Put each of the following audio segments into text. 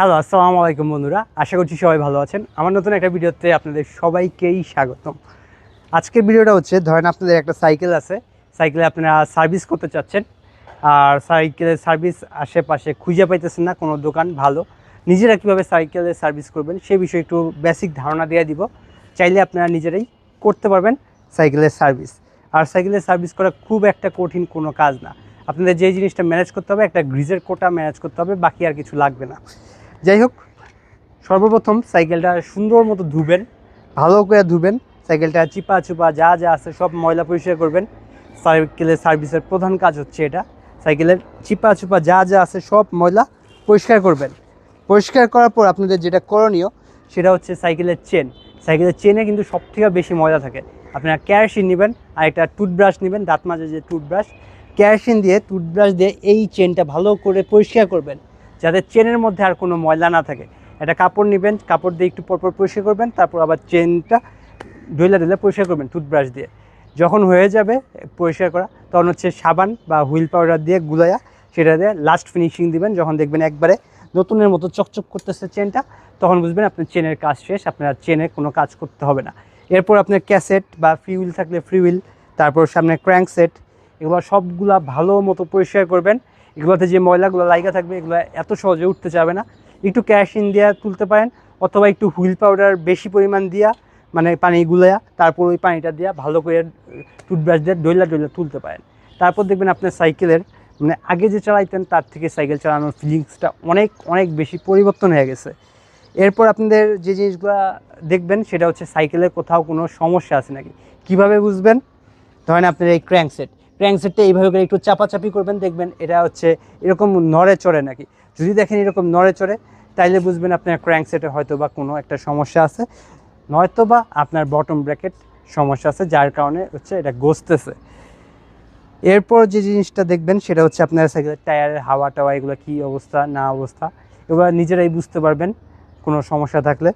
Hello আসসালামু আলাইকুম বন্ধুরা। আশা করছি সবাই ভালো আছেন। আমার নতুন একটা ভিডিওতে আপনাদের সবাইকেই স্বাগতম। আজকের ভিডিওটা হচ্ছে, ধরেন আপনাদের একটা সাইকেল আছে। সাইকেলে আপনারা সার্ভিস করতে চাচ্ছেন। আর সাইকেলের সার্ভিস আশেপাশে খুঁজে পাইতেছেন না, কোনো দোকান ভালো। নিজেরা কীভাবে সাইকেলের সার্ভিস করবেন, সে বিষয়ে একটু বেসিক ধারণা দিয়ে দিব। চাইলে আপনারা নিজেরাই করতে পারবেন সাইকেলের সার্ভিস। আর সাইকেলের সার্ভিস করা খুব একটা কঠিন কোনো কাজ না। আপনাদের যে জিনিসটা ম্যানেজ করতে হবে, একটা গ্রিজের কোটা ম্যানেজ করতে হবে, বাকি আর কিছু লাগবে না। যাই হোক সর্বপ্রথম সাইকেলটা সুন্দর মতো ধুবেন, ভালো করে ধুবেন। সাইকেলটা চিপা চুপা যা যা আছে সব ময়লা পরিষ্কার করবেন। সাইকেলের সার্ভিসের প্রধান কাজ হচ্ছে এটা। সাইকেলের চিপা চুপা যা যা আছে সব ময়লা পরিষ্কার করবেন। পরিষ্কার করার পর আপনাদের যেটা করণীয়, সেটা হচ্ছে সাইকেলের চেন। সাইকেলের চেনে কিন্তু সব থেকে বেশি ময়লা থাকে। আপনারা ক্যারসিন নেবেন আর একটা টুথব্রাশ নেবেন, দাঁত মাঝে যে টুথব্রাশ। ক্যারসিন দিয়ে, টুথব্রাশ দিয়ে এই চেনটা ভালো করে পরিষ্কার করবেন। যাতে চেনের মধ্যে আর কোনো ময়লা না থাকে। একটা কাপড় নেবেন, কাপড় দিয়ে একটু পরপর পরিষ্কার করবেন, তারপর আবার চেনটা ডইলা ডইলা পরিষ্কার করবেন টুথব্রাশ দিয়ে। যখন হয়ে যাবে পরিষ্কার করা, তখন হচ্ছে সাবান বা হুইল পাউডার দিয়ে গুলাইয়া সেটা দিয়ে লাস্ট ফিনিশিং দিবেন। যখন দেখবেন একবারে নতুনের মতো চকচক করতেছে চেনটা, তখন বুঝবেন আপনার চেনের কাজ শেষ, আপনার চেনে কোনো কাজ করতে হবে না। এরপর আপনার ক্যাসেট বা ফ্রি হুইল থাকলে ফ্রি হুইল তারপর সামনে ক্র্যাঙ্ক সেট এগুলো সবগুলা ভালো মতো পরিষ্কার করবেন। এগুলোতে যে ময়লাগুলো লাইগা থাকবে, এগুলো এত সহজে উঠতে যাবে না। একটু ক্যাশ ইন দিয়া তুলতে পারেন, অথবা একটু হুইল পাউডার বেশি পরিমাণ দিয়া মানে পানি গুলাইয়া, তারপর ওই পানিটা দিয়া ভালো করে টুথব্রাশ দিয়ে ডইলা ডইলা তুলতে পারেন। তারপর দেখবেন আপনার সাইকেলের মানে আগে যে চালাইতেন, তার থেকে সাইকেল চালানোর ফিলিংসটা অনেক অনেক বেশি পরিবর্তন হয়ে গেছে। এরপর আপনাদের যে জিনিসগুলো দেখবেন, সেটা হচ্ছে সাইকেলের কোথাও কোনো সমস্যা আছে নাকি? কীভাবে বুঝবেন? ধরেন আপনার এই ক্র্যাঙ্ক সেট ক্র্যাঙ্ক এইভাবে করে একটু চাপাচাপি করবেন, দেখবেন এটা হচ্ছে এরকম নড়ে চড়ে নাকি। যদি দেখেন এরকম নড়ে চড়ে, তাইলে বুঝবেন আপনার ক্র্যাঙ্ক সেটে হয়তো বা কোনো একটা সমস্যা আছে। নয়তো বা আপনার বটম ব্র্যাকেট সমস্যা আছে, যার কারণে হচ্ছে এটা গসতেছে। এরপর যে জিনিসটা দেখবেন, সেটা হচ্ছে আপনার সাইকেলের টায়ারের হাওয়া টাওয়া, এগুলো কী অবস্থা, না অবস্থা, এগুলো নিজেরাই বুঝতে পারবেন, কোনো সমস্যা থাকলে।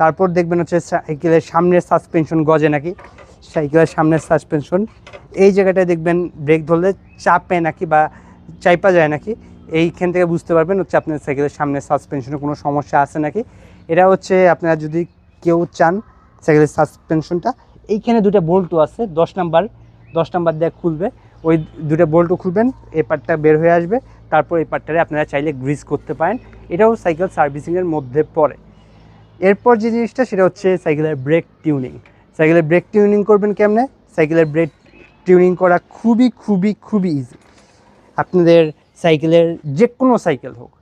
তারপর দেখবেন হচ্ছে সাইকেলের সামনের সাসপেনশন গজে নাকি। সাইকেলের সামনের সাসপেনশন এই জায়গাটায় দেখবেন ব্রেক ধরলে চাপে নাকি বা চাইপা যায় নাকি, এইখান থেকে বুঝতে পারবেন হচ্ছে আপনার সাইকেলের সামনের সাসপেনশনে কোনো সমস্যা আছে নাকি। এটা হচ্ছে আপনারা যদি কেউ চান সাইকেলের সাসপেনশনটা এইখানে দুটো বোল্টও আছে, দশ নাম্বার দশ নাম্বার দিয়ে খুলবে। ওই দুটো বোল্টও খুলবেন, এই পার্টটা বের হয়ে আসবে, তারপর এই পার্টটারে আপনারা চাইলে গ্রিজ করতে পারেন। এটাও সাইকেল সার্ভিসিংয়ের মধ্যে পড়ে। এরপর যে জিনিসটা, সেটা হচ্ছে সাইকেলের ব্রেক টিউনিং সাইকেলের ব্রেক টিউনিং করবেন কেমনে? সাইকেলের ব্রেক টিউনিং করা খুবই খুবই খুবই ইজি আপনাদের সাইকেলের যে কোনো সাইকেল হোক